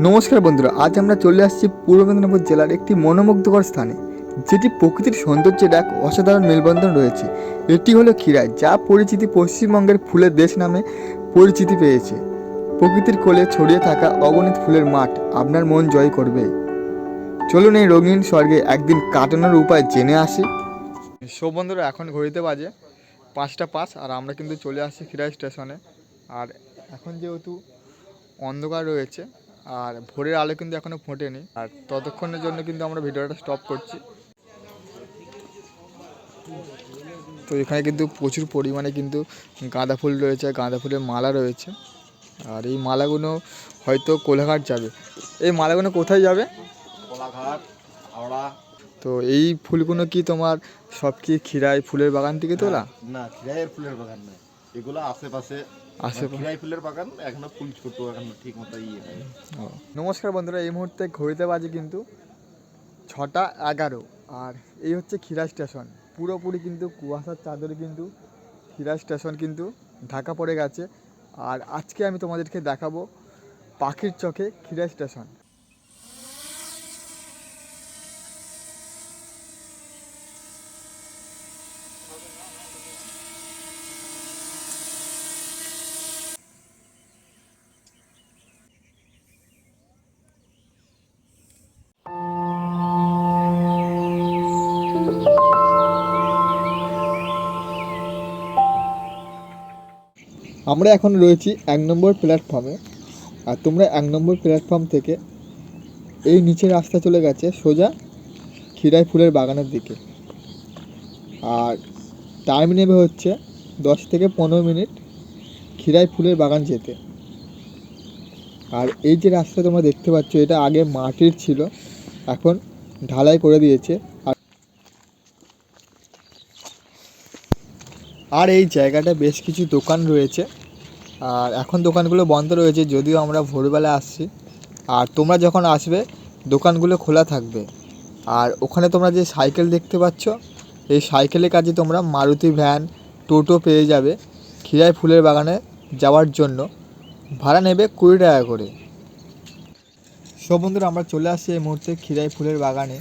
নমস্কার বন্ধুরা, আজ আমরা চলে আসছি পূর্ব মেদিনীপুর জেলার একটি মনোমুগ্ধকর স্থানে, যেটি প্রকৃতির সৌন্দর্যের এক অসাধারণ মেলবন্ধন রয়েছে। এটি হলো ক্ষীরাই যা পরিচিতি পশ্চিমবঙ্গের ফুলের দেশ নামে পরিচিতি পেয়েছে। প্রকৃতির কোলে ছড়িয়ে থাকা অগণিত ফুলের মাঠ আপনার মন জয় করবে চলুন এই রঙিন স্বর্গে একদিন কাটানোর উপায় জেনে আসি। সব বন্ধুরা, এখন ঘড়িতে বাজে পাঁচটা পাঁচ, আর আমরা কিন্তু চলে আসছি ক্ষীরাই স্টেশনে। আর এখন যেহেতু অন্ধকার রয়েছে আর ভোরের আলো কিন্তু এখনও ফোটেনি। আর ততক্ষণের জন্য কিন্তু আমরা ভিডিওটা স্টপ করছি। তো এখানে কিন্তু প্রচুর পরিমাণে কিন্তু গাঁদা ফুল রয়েছে গাঁদা ফুলের মালা রয়েছে। আর এই মালাগুলো হয়তো কোলাঘাট যাবে। এই মালাগুলো কোথায় যাবে? কোলাঘাট হাওড়া। তো এই ফুলগুলো কি তোমার সব কি ক্ষীরাই ফুলের বাগান থেকে তোলা? না খিরাইয়ের ফুলের বাগান নয়। এগুলো আশেপাশে আশেপাশে। খিরাই ফুলের বাগান এখনও ফুল ছোট এখনও ঠিক মতো ইয়ে নমস্কার বন্ধুরা এই মুহূর্তে ঘড়িতে বাজে কিন্তু ছটা এগারো। আর এই হচ্ছে খিরা স্টেশন। পুরোপুরি কিন্তু কুয়াশার চাদরে কিন্তু খিরা স্টেশন কিন্তু ঢাকা পড়ে গেছে। আর আজকে আমি তোমাদেরকে দেখাবো পাখির চোখে খিরা স্টেশন। আমরা এখন রয়েছি এক নম্বর প্ল্যাটফর্মে আর তোমরা এক নম্বর প্ল্যাটফর্ম থেকে এই নিচে রাস্তা চলে গেছে সোজা ক্ষীরাই ফুলের বাগানের দিকে। আর টাইম নেবে হচ্ছে দশ থেকে পনেরো মিনিট ক্ষীরাই ফুলের বাগান যেতে। আর এই যে রাস্তা তোমরা দেখতে পাচ্ছ, এটা আগে মাটির ছিল, এখন ঢালাই করে দিয়েছে। আর আর এই জায়গাটা বেশ কিছু দোকান রয়েছে। আর এখন দোকানগুলো বন্ধ রয়েছে, যদিও আমরা ভোরবেলা আসছি। আর তোমরা যখন আসবে, দোকানগুলো খোলা থাকবে। আর ওখানে তোমরা যে সাইকেল দেখতে পাচ্ছ, এই সাইকেলের কাজে তোমরা মারুতি ভ্যান, টোটো পেয়ে যাবে ক্ষীরাই ফুলের বাগানে যাওয়ার জন্য। ভাড়া নেবে কুড়ি টাকা করে। সব বন্ধুরা, আমরা চলে আসছি এই মুহূর্তে ক্ষীরাই ফুলের বাগানে।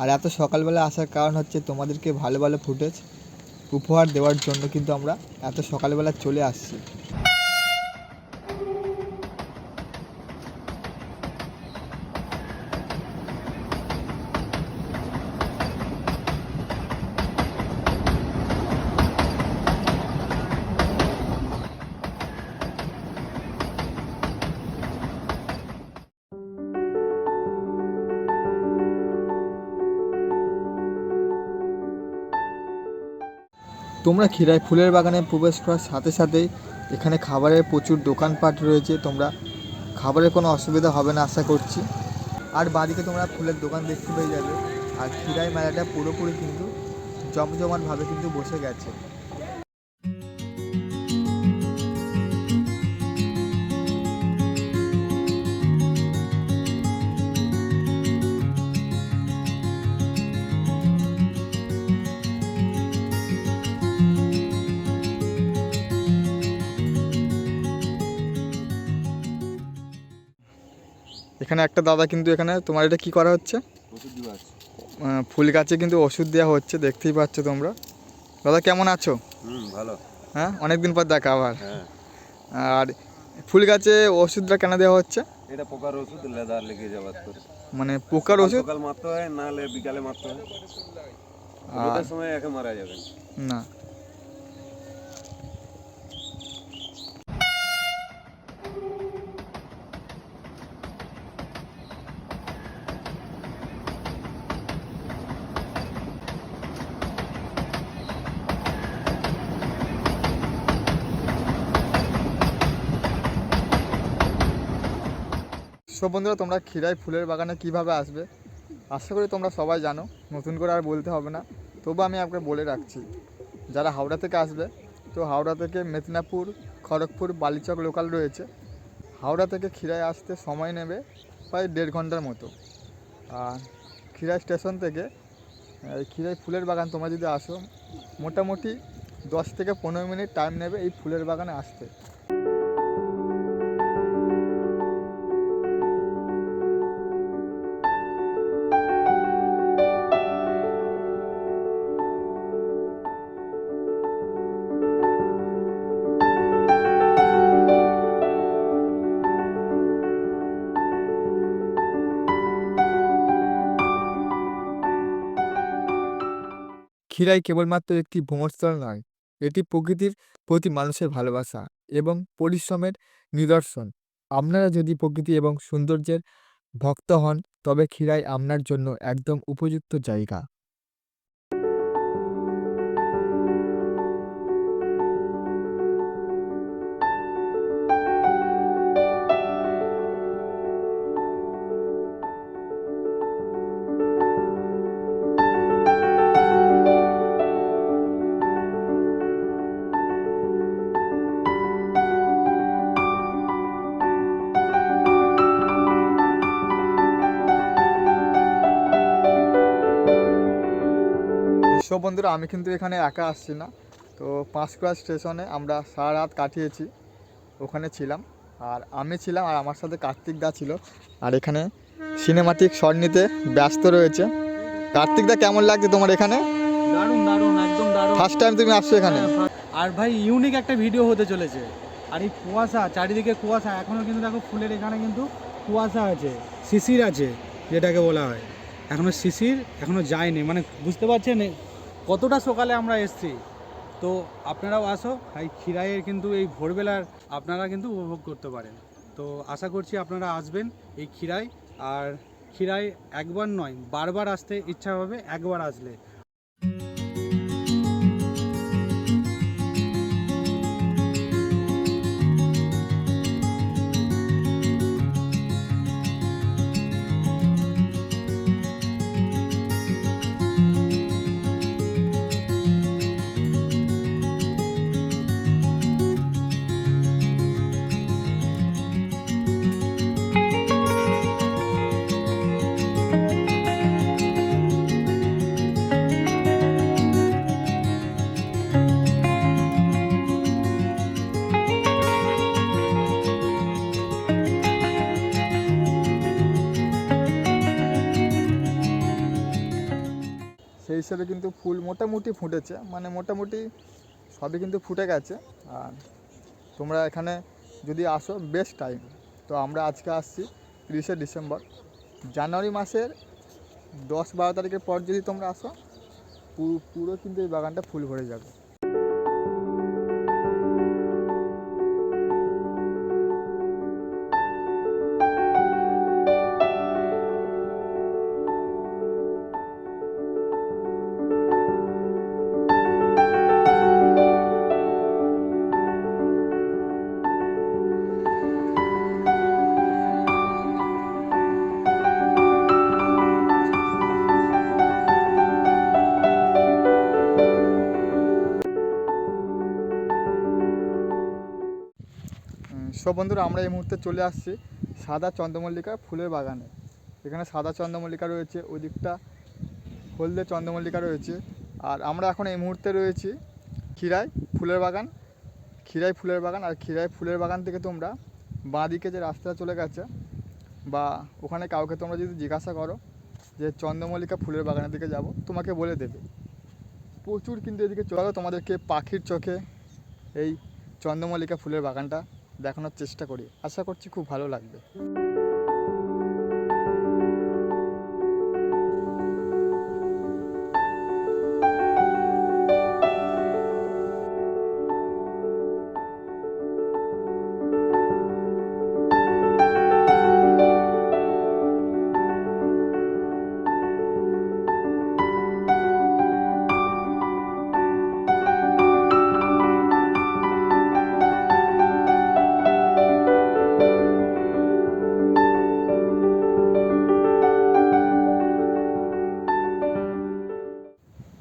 আর এত সকালবেলা আসার কারণ হচ্ছে তোমাদেরকে ভালো ভালো ফুটেজ উপহার দেওয়ার জন্য কিন্তু আমরা এত সকালবেলা চলে আসছি। তোমরা খিরায় ফুলের বাগানে প্রবেশ করার সাথে সাথে এখানে খাবারের প্রচুর দোকানপাট রয়েছে। তোমরা খাবারের কোনো অসুবিধা হবে না, আশা করছি। আর বাদিকে তোমরা ফুলের দোকান দেখতে পেয়ে যাবে। আর খিরাই মেলাটা পুরোপুরি কিন্তু জমজমাটভাবে কিন্তু বসে গেছে। এখানে একটা দাদা কিন্তু এখানে তোমার এটা কি করা হচ্ছে? ফুল গাছে কিন্তু ওষুধ দেওয়া হচ্ছে দেখতেই পাচ্ছ তোমরা। দাদা কেমন আছো? ভালো। হ্যাঁ অনেকদিন পর দেখা আবার। হ্যাঁ। আর ফুল গাছে ওষুধটা কেন দেওয়া হচ্ছে? এটা পোকার ওষুধ লেদার লেগে তোর মানে পোকার ওষুধ? সকাল মারতে হয় নাহলে বিকালে মারতে হয়। সময় একে মারা যাবে না। সব বন্ধুরা, তোমরা ক্ষীরাই ফুলের বাগানে কীভাবে আসবে? আশা করি তোমরা সবাই জানো, নতুন করে আর বলতে হবে না। তবু আমি আপনাকে বলে রাখছি, যারা হাওড়া থেকে আসবে, তো হাওড়া থেকে মেদিনীপুর, খড়গপুর, বালিচক লোকাল রয়েছে। হাওড়া থেকে ক্ষীরায় আসতে সময় নেবে প্রায় দেড় ঘণ্টার মতো। আর ক্ষীরাই স্টেশন থেকে ক্ষীরাই ফুলের বাগান তোমরা যদি আসো, মোটামুটি দশ থেকে পনেরো মিনিট টাইম নেবে এই ফুলের বাগানে আসতে। ক্ষীরাই কেবলমাত্র একটি ভ্রমণস্থল নয়, এটি প্রকৃতির প্রতি মানুষের ভালোবাসা এবং পরিশ্রমের নিদর্শন। আপনারা যদি প্রকৃতি এবং সৌন্দর্যের ভক্ত হন, তবে ক্ষীরাই আপনার জন্য একদম উপযুক্ত জায়গা। সব বন্ধুরা আমি কিন্তু এখানে একা আসছি না। তো পাঁশকুড়া স্টেশনে আমরা সারা রাত কাটিয়েছি ওখানে ছিলাম। আর আমি ছিলাম আর আমার সাথে কার্তিক দা ছিল। আর এখানে সিনেমাটিক শট নিতে ব্যস্ত রয়েছে। কার্তিক দা কেমন লাগছে তোমার এখানে? দারুণ দারুণ একদম দারুণ। ফার্স্ট টাইম তুমি আসছো এখানে? আর ভাই ইউনিক একটা ভিডিও হতে চলেছে। আর এই কুয়াশা চারিদিকে কুয়াশা এখনও কিন্তু দেখো ফুলের এখানে কিন্তু কুয়াশা আছে শিশির আছে যেটাকে বলা হয়। এখনও শিশির এখনও যায়নি মানে বুঝতে পারছেন? কতটা সকালে আমরা এসছি? তো আপনারাও আসো, এই খিরাইয়ের কিন্তু এই ভোরবেলার আপনারা কিন্তু উপভোগ করতে পারেন। তো আশা করছি আপনারা আসবেন এই খিরাই, আর খিরাই একবার নয়, বারবার আসতে ইচ্ছা হবে একবার আসলে। হিসেবে কিন্তু ফুল মোটামুটি ফুটেছে মানে মোটামুটি সবই কিন্তু ফুটে গেছে। আর তোমরা এখানে যদি আসো বেস্ট টাইম তো আমরা আজকে আসছি তিরিশে ডিসেম্বর। জানুয়ারি মাসের দশ বারো তারিখের পর যদি তোমরা আসো পুরো পুরো কিন্তু এই বাগানটা ফুল ভরে যাবে। সব বন্ধুরা, আমরা এই মুহূর্তে চলে আসছি সাদা চন্দ্রমল্লিকা ফুলের বাগানে। এখানে সাদা চন্দ্রমল্লিকা রয়েছে ওই দিকটা হলদে চন্দ্রমল্লিকা রয়েছে। আর আমরা এখন এই মুহূর্তে রয়েছি ক্ষীরাই ফুলের বাগান, ক্ষীরাই ফুলের বাগান। আর ক্ষীরাই ফুলের বাগান থেকে তোমরা বাঁ দিকে যে রাস্তাটা চলে গেছে, বা ওখানে কাউকে তোমরা যদি জিজ্ঞাসা করো যে চন্দ্রমল্লিকা ফুলের বাগানের দিকে যাব, তোমাকে বলে দেবে। প্রচুর কিন্তু এদিকে চলো তোমাদেরকে পাখির চোখে এই চন্দ্রমল্লিকা ফুলের বাগানটা দেখানোর চেষ্টা করি। আশা করছি খুব ভালো লাগবে।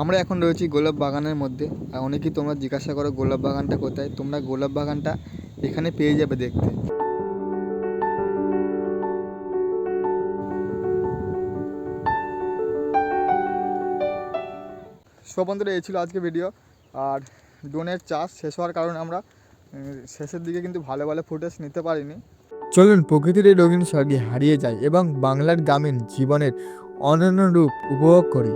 আমরা এখন রয়েছি গোলাপ বাগানের মধ্যে। আর অনেকেই তোমরা জিজ্ঞাসা করো, গোলাপ বাগানটা কোথায়? তোমরা গোলাপ বাগানটা এখানে পেয়ে যাবে দেখতে। সব বন্ধুরা, এই ছিল আজকে ভিডিও। আর ড্রোনের চাষ শেষ হওয়ার কারণে আমরা শেষের দিকে কিন্তু ভালো ভালো ফুটেজ নিতে পারিনি। চলুন, প্রকৃতির এই রঙিন স্বর্গে হারিয়ে যায় এবং বাংলার গ্রামীণ জীবনের অনন্য রূপ উপভোগ করি।